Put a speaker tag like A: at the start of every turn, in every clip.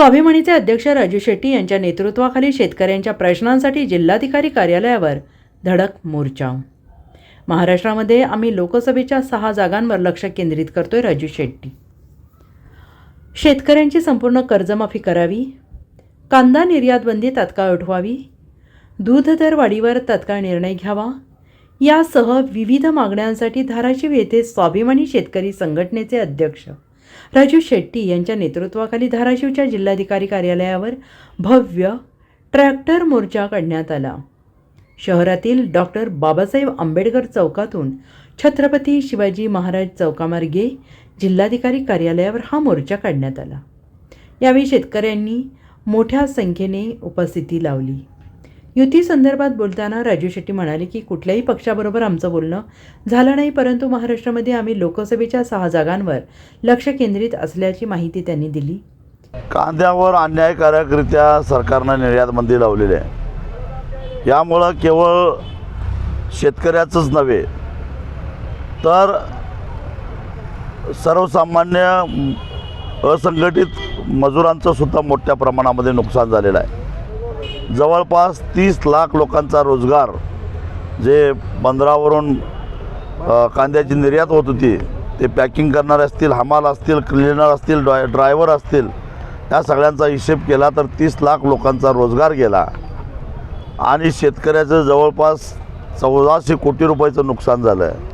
A: स्वाभिमानीचे अध्यक्ष राजू शेट्टी यांच्या नेतृत्वाखाली शेतकऱ्यांच्या प्रश्नांसाठी जिल्हाधिकारी कार्यालयावर धडक मोर्चा. महाराष्ट्रामध्ये आम्ही लोकसभेच्या सहा जागांवर लक्ष केंद्रित करतोय राजू शेट्टी. शेतकऱ्यांची संपूर्ण कर्जमाफी करावी. कांदा निर्यातबंदी तात्काळ उठवावी. दूध दर वाढीवर तात्काळ निर्णय घ्यावा. यासह विविध मागण्यांसाठी धाराशिव येथे स्वाभिमानी शेतकरी संघटनेचे अध्यक्ष राजू शेट्टी यांच्या नेतृत्वाखाली धाराशिवच्या जिल्हाधिकारी कार्यालयावर भव्य ट्रॅक्टर मोर्चा काढण्यात आला. शहरातील डॉक्टर बाबासाहेब आंबेडकर चौकातून छत्रपती शिवाजी महाराज चौकामार्गे जिल्हाधिकारी कार्यालयावर हा मोर्चा काढण्यात आला. यावेळी शेतकऱ्यांनी मोठ्या संख्येने उपस्थिती लावली. युती संदर्भात बोलताना राजू शेट्टी म्हणाले की कुठल्याही पक्षाबरोबर आमचं बोलणं झालं नाही परंतु महाराष्ट्रामध्ये आम्ही लोकसभेच्या सहा जागांवर लक्ष केंद्रित असल्याची माहिती त्यांनी दिली.
B: कांद्यावर अन्यायकारकरित्या सरकारनं निर्यात बंदी लावलेली आहे. यामुळं केवळ शेतकऱ्याचंच नव्हे तर सर्वसामान्य असंघटित मजुरांचं सुद्धा मोठ्या प्रमाणामध्ये नुकसान झालेलं आहे. जवळपास तीस लाख लोकांचा रोजगार जे बंदरावरून कांद्याची निर्यात होत होती ते पॅकिंग करणारे असतील हमाल असतील क्लिनर असतील ड्राय ड्रायव्हर असतील या सगळ्यांचा हिशेब केला तर तीस लाख लोकांचा रोजगार गेला. आणि शेतकऱ्याचं जवळपास चौदाशे कोटी रुपयाचं नुकसान झालं आहे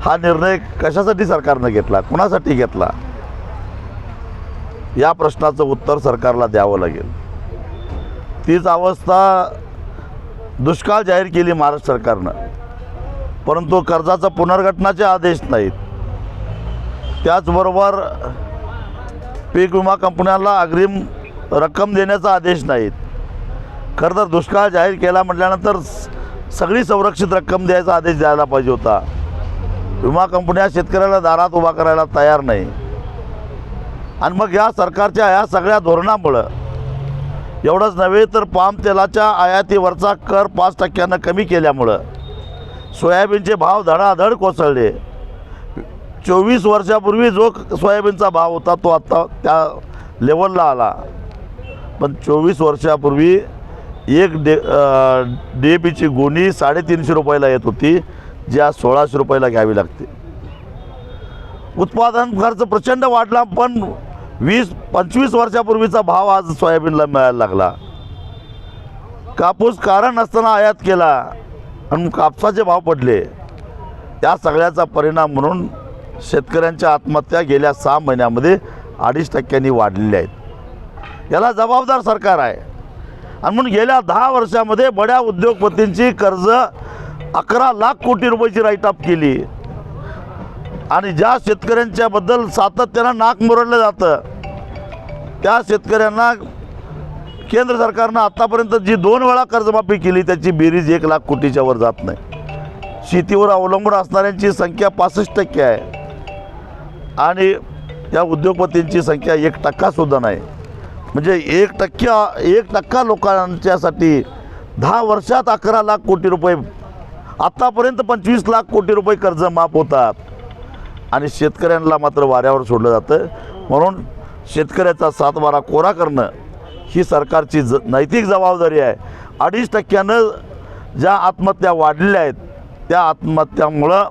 B: हा निर्णय कशासाठी सरकारनं घेतला? कुणासाठी घेतला? या प्रश्नाचं उत्तर सरकारला द्यावं लागेल. तीच अवस्था दुष्काळ जाहीर केली महाराष्ट्र सरकारनं. परंतु कर्जाचा पुनर्गठनाचे आदेश नाहीत. त्याचबरोबर पीक विमा कंपन्यांना अग्रिम रक्कम देण्याचा आदेश नाहीत. खरं तर दुष्काळ जाहीर केला म्हटल्यानंतर सगळी संरक्षित रक्कम द्यायचा आदेश द्यायला पाहिजे होता. विमा कंपन्या शेतकऱ्याला दारात उभा करायला तयार नाही. आणि मग या सरकारच्या या सगळ्या धोरणामुळं एवढंच नव्हे तर पाम तेलाच्या आयातीवरचा कर पाच टक्क्यानं कमी केल्यामुळं. सोयाबीनचे भाव धडाधड कोसळले. चोवीस वर्षापूर्वी जो सोयाबीनचा भाव होता तो आत्ता त्या लेवलला आला. पण चोवीस वर्षापूर्वी एक डे डी ए पीची गोणी साडेतीनशे रुपयाला येत होती जी आज सोळाशे रुपयाला घ्यावी लागते. उत्पादन खर्च प्रचंड वाढला पण वीस पंचवीस वर्षापूर्वीचा भाव आज सोयाबीनला मिळायला लागला. कापूस कारण नसताना आयात केला आणि कापसाचे भाव पडले. त्या सगळ्याचा परिणाम म्हणून शेतकऱ्यांच्या आत्महत्या गेल्या सहा महिन्यामध्ये अडीच टक्क्यांनी वाढलेल्या आहेत. याला जबाबदार सरकार आहे. आणि म्हणून गेल्या दहा वर्षामध्ये बड्या उद्योगपतींची कर्ज अकरा लाख कोटी रुपयाची राईट ऑफ केली. आणि ज्या शेतकऱ्यांच्याबद्दल सातत्यानं नाक मुरडलं जातं त्या शेतकऱ्यांना केंद्र सरकारनं आत्तापर्यंत जी दोन वेळा कर्जमाफी केली त्याची बेरीज एक लाख कोटीच्या वर जात नाही. शेतीवर अवलंबून असणाऱ्यांची संख्या पासष्ट टक्के आहे. आणि या उद्योगपतींची संख्या एक टक्कासुद्धा नाही. म्हणजे एक टक्क्या एक टक्का लोकांच्यासाठी दहा वर्षात अकरा लाख कोटी रुपये आत्तापर्यंत पंचवीस लाख कोटी रुपये कर्ज माफ होतात. आणि शेतकऱ्यांना मात्र वाऱ्यावर सोडलं जातं. म्हणून शेतकऱ्याचा सातबारा कोरा करणं ही सरकारची ज नैतिक जबाबदारी आहे. अडीच टक्क्यानं ज्या आत्महत्या वाढलेल्या आहेत त्या आत्महत्यामुळं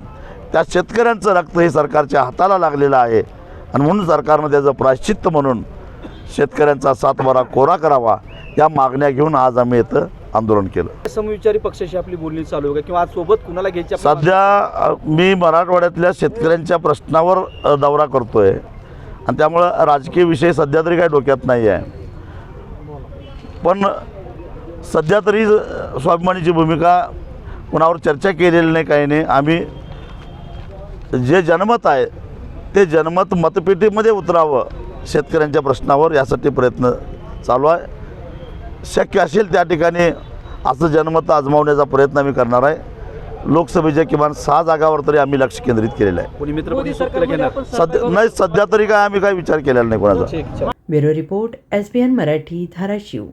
B: त्या शेतकऱ्यांचं रक्त हे सरकारच्या हाताला लागलेलं आहे. आणि म्हणून सरकारनं त्याचं प्रायश्चित्त म्हणून शेतकऱ्यांचा सातबारा कोरा करावा या मागण्या घेऊन आज आम्ही येतं आंदोलन केलं.
C: समविचारी पक्षाशी आपली बोलणी चालू आहे का? किंवा आज सोबत कुणाला घ्यायची
B: सध्या मी मराठवाड्यातल्या शेतकऱ्यांच्या प्रश्नावर दौरा करतोय. आणि त्यामुळं राजकीय विषय सध्या तरी काही डोक्यात नाही आहे पण सध्या तरी स्वाभिमानीची भूमिका कुणावर चर्चा केलेली नाही काही नाही. आम्ही जे जनमत आहे ते जनमत मतपेटीमध्ये उतरावं शेतकऱ्यांच्या प्रश्नावर यासाठी प्रयत्न चालू आहे. शक्य असेल त्या ठिकाणी असं जनमत आजमावण्याचा प्रयत्न आम्ही करणार आहे. लोकसभेच्या किमान सहा जागावर तरी आम्ही लक्ष केंद्रित केलेलं आहे.
C: कोणी मित्र
B: सध्या नाही सध्या तरी काय आम्ही काय विचार केलेला नाही कोणाचा.
A: Bureau report S B N Marathi Dharashiv.